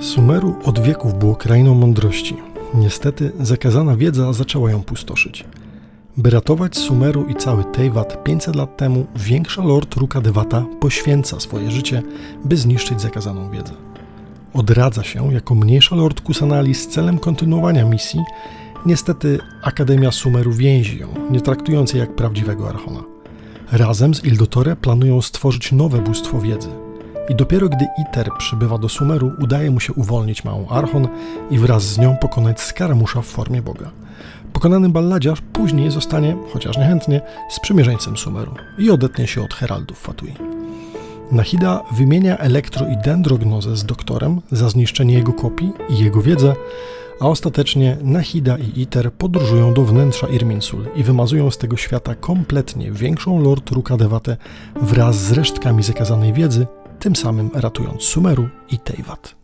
Sumeru od wieków było krainą mądrości. Niestety zakazana wiedza zaczęła ją pustoszyć. By ratować Sumeru i cały Teyvat 500 lat temu, większa lord Rukadewata poświęca swoje życie, by zniszczyć zakazaną wiedzę. Odradza się jako mniejsza lord Kusanali z celem kontynuowania misji. Niestety Akademia Sumeru więzi ją, nie traktując jej jak prawdziwego archona. Razem z Ildotore planują stworzyć nowe bóstwo wiedzy. I dopiero gdy Iter przybywa do Sumeru, udaje mu się uwolnić małą Archon i wraz z nią pokonać Skaramusza w formie Boga. Pokonany balladziarz później zostanie, chociaż niechętnie, sprzymierzeńcem Sumeru i odetnie się od heraldów Fatui. Nahida wymienia elektro i dendrognozę z doktorem za zniszczenie jego kopii i jego wiedzę, a ostatecznie Nahida i Iter podróżują do wnętrza Irminsul i wymazują z tego świata kompletnie większą Lord Rukadewatę wraz z resztkami zakazanej wiedzy, tym samym ratując Sumeru i Teyvat.